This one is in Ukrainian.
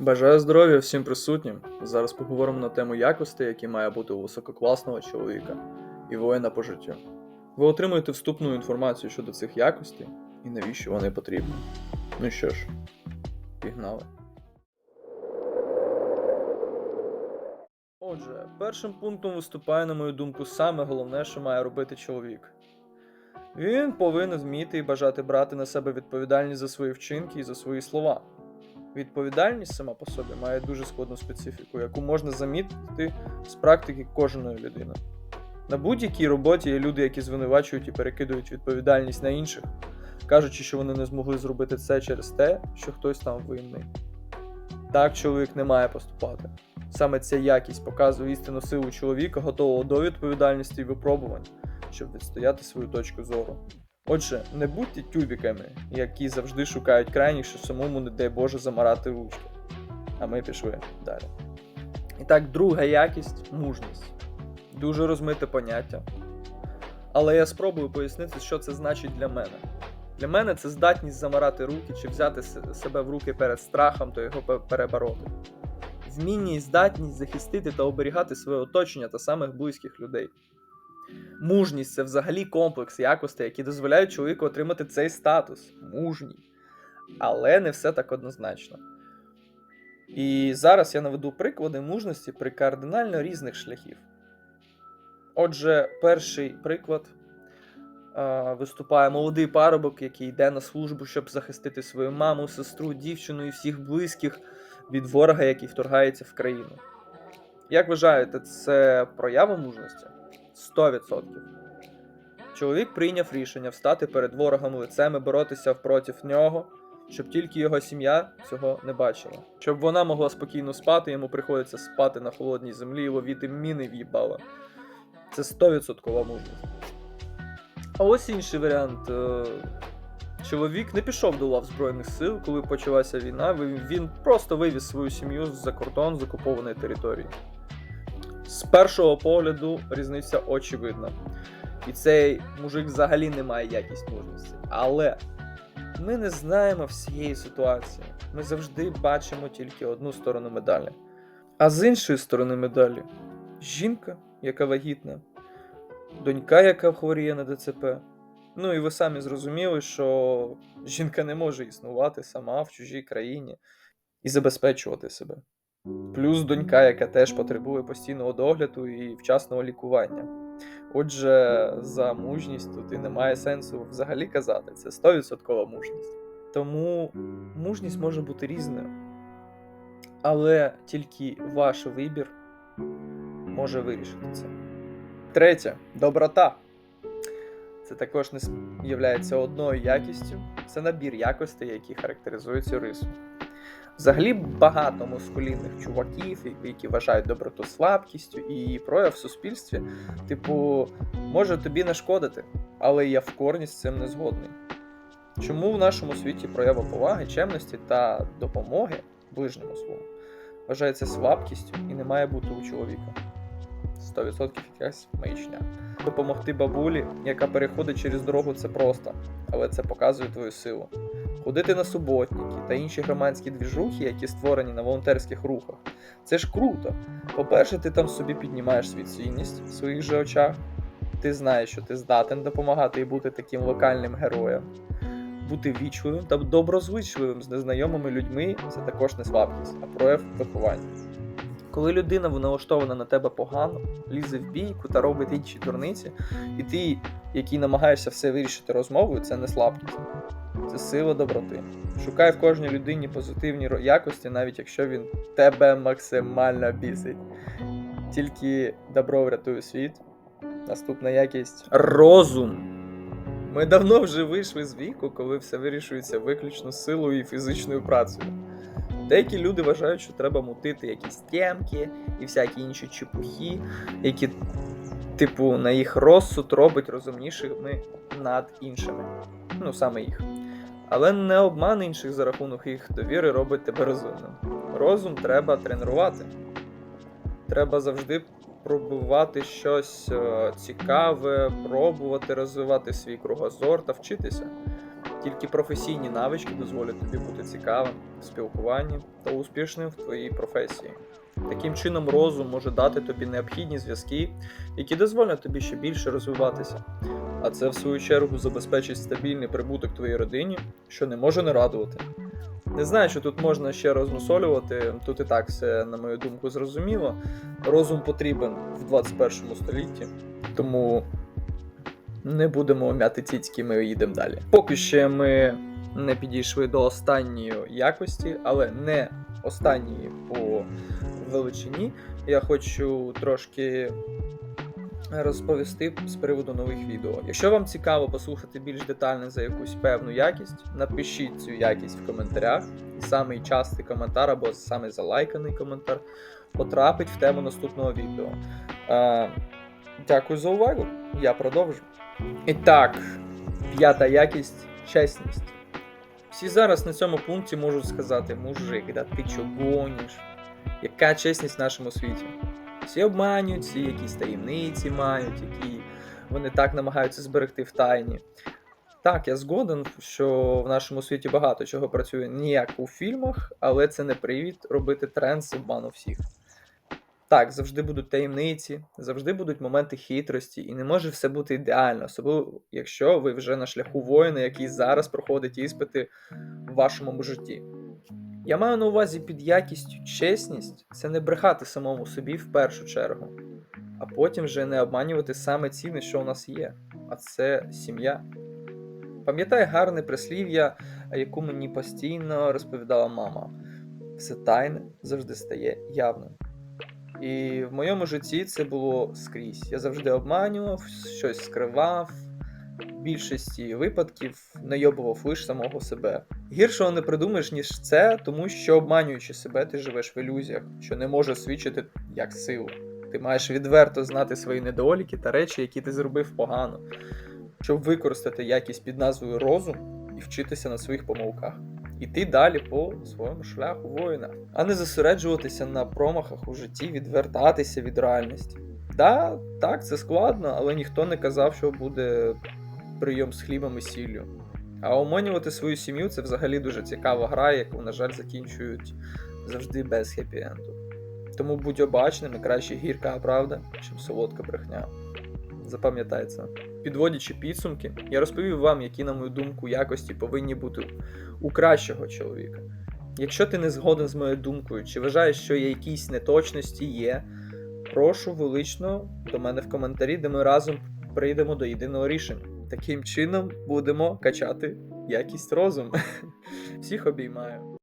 Бажаю здоров'я всім присутнім. Зараз поговоримо на тему якостей, які має бути у висококласного чоловіка і воїна по життю. Ви отримуєте вступну інформацію щодо цих якостей і навіщо вони потрібні. Ну що ж, пігнали. Отже, першим пунктом виступає, на мою думку, саме головне, що має робити чоловік. Він повинен вміти і бажати брати на себе відповідальність за свої вчинки і за свої слова. Відповідальність сама по собі має дуже складну специфіку, яку можна замітити з практики кожної людини. На будь-якій роботі є люди, які звинувачують і перекидують відповідальність на інших, кажучи, що вони не змогли зробити це через те, що хтось там винний. Так чоловік не має поступати. Саме ця якість показує істинну силу чоловіка, готового до відповідальності і випробувань, щоб відстояти свою точку зору. Отже, не будьте тюбіками, які завжди шукають крайніх, що самому, не дай Боже, замарати ручки. А ми пішли далі. І так, друга якість мужність. Дуже розмите поняття. Але я спробую пояснити, що це значить для мене. Для мене це здатність замарати руки чи взяти себе в руки перед страхом та його пе- перебороти. І здатність захистити та оберігати своє оточення та самих близьких людей. Мужність це взагалі комплекс якостей, які дозволяють чоловіку отримати цей статус мужній. Але не все так однозначно. І зараз я наведу приклади мужності при кардинально різних шляхів. Отже, перший приклад виступає молодий парубок, який йде на службу, щоб захистити свою маму, сестру, дівчину і всіх близьких від ворога, який вторгається в країну. Як вважаєте, це проява мужності? 100%. Чоловік прийняв рішення встати перед ворогом лицем і боротися проти нього, щоб тільки його сім'я цього не бачила. Щоб вона могла спокійно спати, йому приходиться спати на холодній землі і ловіти міни в їбало. Це 100% мужність. А ось інший варіант. Е, Чоловік не пішов до лав Збройних сил, коли почалася війна. Він просто вивіз свою сім'ю за кордон з окупованої території. З першого погляду різниця очевидна. І цей мужик взагалі не має якість мужності. Але ми не знаємо всієї ситуації. Ми завжди бачимо тільки одну сторону медалі. А з іншої сторони медалі жінка, яка вагітна, донька, яка хворіє на ДЦП. Ну і ви самі зрозуміли, що жінка не може існувати сама в чужій країні і забезпечувати себе. Плюс донька, яка теж потребує постійного догляду і вчасного лікування. Отже, за мужність тут і немає сенсу взагалі казати. Це 100% мужність. Тому мужність може бути різною. Але тільки ваш вибір може вирішити це. Третє доброта. Це також не є одною якістю. Це набір якостей, які характеризують цю рису. Взагалі багато мускулінних чуваків, які вважають доброту слабкістю, і її прояв в суспільстві, типу, може тобі нашкодити, але я в корні з цим не згодний. Чому в нашому світі проява поваги, чемності та допомоги ближньому своєму вважається слабкістю і не має бути у чоловіка? 100% якась маячня. Допомогти бабулі, яка переходить через дорогу, це просто, але це показує твою силу. Ходити на суботники та інші громадські двіжухи, які створені на волонтерських рухах, це ж круто. По-перше, ти там собі піднімаєш свій цінність в своїх же очах. Ти знаєш, що ти здатен допомагати і бути таким локальним героєм. Бути вічливим та доброзвичливим з незнайомими людьми це також не слабкість, а прояв виховання. Коли людина налаштована на тебе погано, лізе в бійку та робить інші дурниці, і ти, який намагаєшся все вирішити розмовою, це не слабкість, це сила доброти. Шукай в кожній людині позитивні якості, навіть якщо він тебе максимально бісить. Тільки добро врятує світ. Наступна якість розум. Ми давно вже вийшли з віку, коли все вирішується виключно силою і фізичною працею. Деякі люди вважають, що треба мутити якісь темки і всякі інші чепухи, які, типу, на їх розсуд робить розумнішими над іншими. Ну, саме їх. Але не обман інших за рахунок їх довіри робить тебе розумним. Розум треба тренувати. Треба завжди пробувати щось е, цікаве, пробувати розвивати свій кругозор та вчитися. Тільки професійні навички дозволять тобі бути цікавим в спілкуванні та успішним в твоїй професії. Таким чином, розум може дати тобі необхідні зв'язки, які дозволять тобі ще більше розвиватися. А це, в свою чергу, забезпечить стабільний прибуток твоїй родині, що не може не радувати. Не знаю, що тут можна ще розмусолювати, тут і так все, на мою думку, зрозуміло. Розум потрібен в 21 столітті, тому не будемо м'яти цицьки, ми їдемо далі. Поки ще ми не підійшли до останньої якості, але не останньої по величині. Я хочу трошки розповісти з приводу нових відео. Якщо вам цікаво послухати більш детально за якусь певну якість, напишіть цю якість в коментарях. Самий частий коментар або самий залайканий коментар потрапить в тему наступного відео. Е, дякую за увагу. Я продовжу. І так, п'ята якість чесність. Всі зараз на цьому пункті можуть сказати: мужик, да ти чо гониш? Яка чесність в нашому світі? Всі обманюють, всі якісь таємниці мають, які вони так намагаються зберегти в тайні. Так, я згоден, що в нашому світі багато чого працює не як у фільмах, але це не привід робити тренд з обману всіх. Так, завжди будуть таємниці, завжди будуть моменти хитрості, і не може все бути ідеально, особливо якщо ви вже на шляху воїна, який зараз проходить іспити в вашому житті. Я маю на увазі під якістю чесність це не брехати самому собі в першу чергу, а потім вже не обманювати саме цінне, що у нас є, а це сім'я. Пам'ятаю гарне прислів'я, яку мені постійно розповідала мама: все тайне завжди стає явним. І в моєму житті це було скрізь. Я завжди обманював, щось скривав, більшості випадків найобував лише самого себе. Гіршого не придумаєш, ніж це, тому що обманюючи себе, ти живеш в ілюзіях, що не може свідчити як силу. Ти маєш відверто знати свої недоліки та речі, які ти зробив погано, щоб використати якість під назвою розум і вчитися на своїх помилках. Іти далі по своєму шляху воїна, а не зосереджуватися на промахах у житті, відвертатися від реальності. Да, так, це складно, але ніхто не казав, що буде прийом з хлібом і сіллю. А оманювати свою сім'ю це взагалі дуже цікава гра, яку, на жаль, закінчують завжди без хеппі-енду. Тому будь обачним краще гірка правда, чим солодка брехня. Запам'ятай. Підводячи підсумки, я розповів вам, які, на мою думку, якості повинні бути у кращого чоловіка. Якщо ти не згоден з моєю думкою, чи вважаєш, що є якісь неточності є, прошу велично до мене в коментарі, де ми разом прийдемо до єдиного рішення. Таким чином будемо качати якість розуму. Всіх обіймаю.